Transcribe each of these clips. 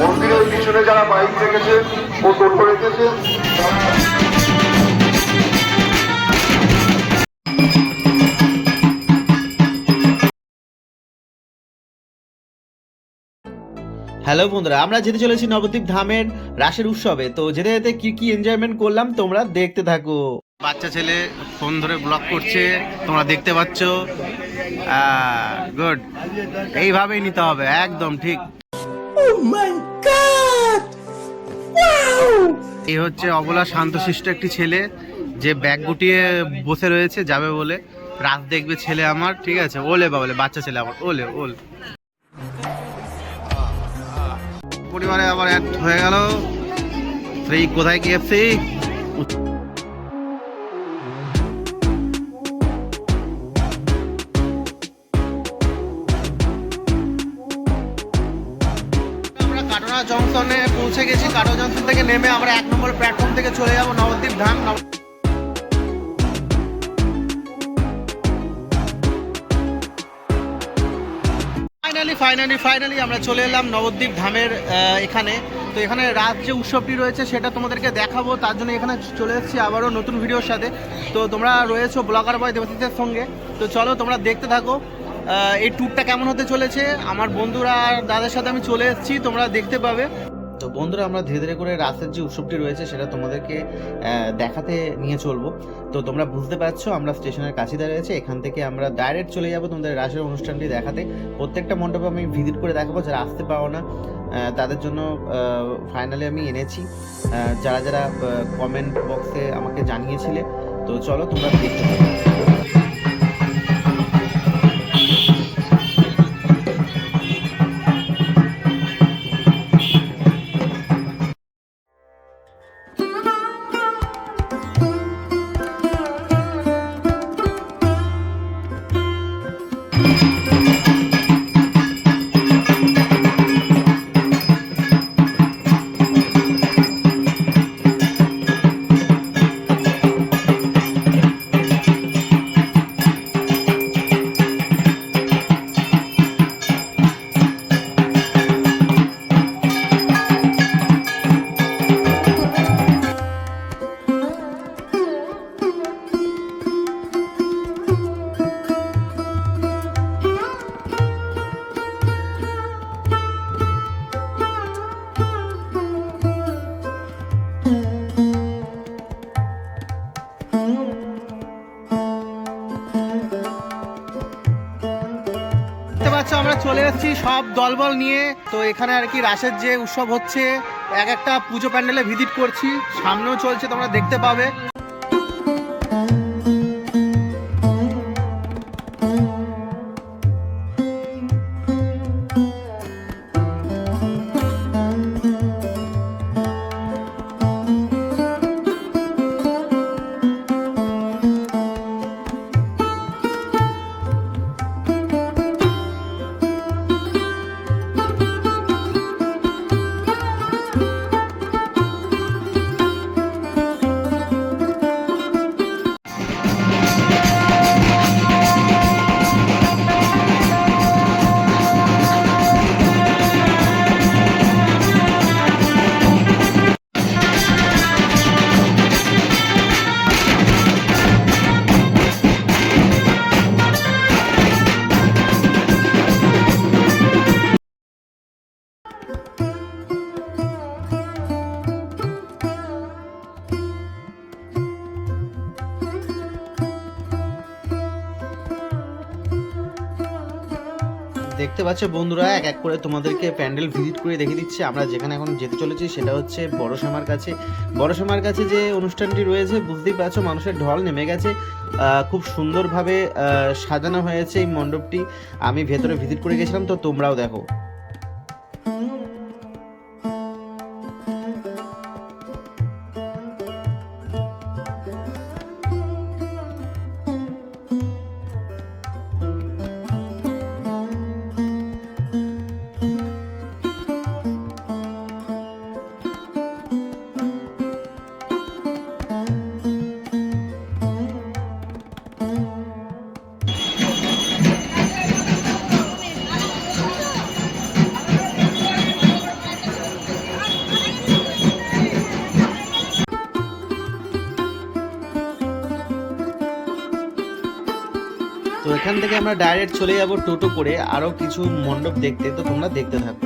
মন্দিরের পিছনে যারা বাইক রেখেছে ও টোটো রেখেছে। হ্যালো বন্ধুরা আমরা যেতে চলেছি নবদ্বীপ ধামের রাসের উৎসবে। তো যেতে যেতে কি কি এনজয়মেন্ট করলাম তোমরা দেখতে থাকো। বাচ্চা ছেলে ফোন ধরে ব্লগ করছে তোমরা দেখতে পাচ্ছ। গুড এইভাবেই নিতে হবে একদম ঠিক। এই হচ্ছে অবলা শান্তশিষ্ট একটি ছেলে যে ব্যাগ গুটিয়ে বসে রয়েছে যাবে বলে। রাত দেখবে ছেলে আমার ঠিক আছে? ওলে বাবলে বাচ্চা ছেলে আমার ওলে ওল। পরিবারে আবার হয়ে গেল। সেই কোথায় গিয়েছি জংশনে পৌঁছে গেছি। কাটোনা জংশন থেকে নেমে আমরা এক নম্বর প্ল্যাটফর্ম থেকে চলে যাব, Nabadwip Dham. Finally finally finally আমরা চলে এলাম নবদ্বীপ ধামের এখানে। তো এখানে রাত যে উৎসবটি রয়েছে সেটা তোমাদেরকে দেখাবো, তার জন্য এখানে চলে এসেছি আবারও নতুন ভিডিওর সাথে। তো তোমরা রয়েছো ব্লগার বয় দেবতীদের সঙ্গে। তো চলো তোমরা দেখতে থাকো। এই ট্যুরটা কেমন হতে চলেছে? আমার বন্ধুরা আর দাদার সাথে আমি চলে এসেছি, তোমরা দেখতে পাবে। তো বন্ধুরা, আমরা ধীরে ধীরে করে রাতের যে উৎসবটি রয়েছে, সেটা তোমাদেরকে দেখাতে নিয়ে চলবো। তো তোমরা বুঝতে পারছ, আমরা স্টেশনের কাছে দাঁড়িয়েছি এখান থেকে আমরা ডাইরেক্ট চলে যাব তোমাদের রাসের অনুষ্ঠানটি দেখাতে। প্রত্যেকটা মণ্ডপে আমি ভিজিট করে দেখাবো, যারা আসতে পারো না তাদের জন্য ফাইনালি আমি এনেছি। যারা যারা কমেন্ট বক্সে আমাকে জানিয়েছিলে। তো চলো তোমরা দেখতে পারো সব দলবল নিয়ে তো এখানে আর কি রাসের যে উৎসব হচ্ছে, এক একটা পুজো প্যান্ডেলে ভিজিট করছি, সামনেও চলছে, তোমরা দেখতে পাবে। দেখতে পাচ্ছ বন্ধুরা, এক এক করে তোমাদেরকে প্যান্ডেল ভিজিট করে দেখে দিচ্ছি। আমরা যেখানে এখন যেতে চলেছি সেটা হচ্ছে বড়সামার কাছে। বড়সামার কাছে যে অনুষ্ঠানটি রয়েছে, বুঝতেই পারছ মানুষের ঢল নেমে গেছে। খুব সুন্দরভাবে সাজানো হয়েছে এই মণ্ডপটি। আমি ভেতরে ভিজিট করে গেছিলাম, তো তোমরাও দেখো। এখান থেকে আমরা ডাইরেক্ট চলে যাব টোটো করে আরও কিছু মণ্ডপ দেখতে, তো তোমরা দেখতে থাকো।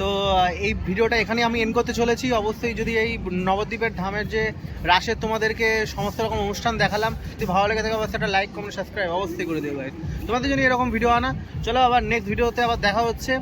তো এই ভিডিওটা এখানে আমি এন্ড করতে চলেছি। অবশ্যই যদি এই নবদ্বীপের ধামের যে রাসের তোমাদেরকে সমস্ত রকম অনুষ্ঠান দেখালাম, যদি ভালো লেগে থাকে অবশ্যই একটা লাইক কমেন্ট সাবস্ক্রাইব অবশ্যই করে দেবে তোমাদের জন্য এরকম ভিডিও আনা। চলো আবার নেক্সট ভিডিওতে আবার দেখা হচ্ছে।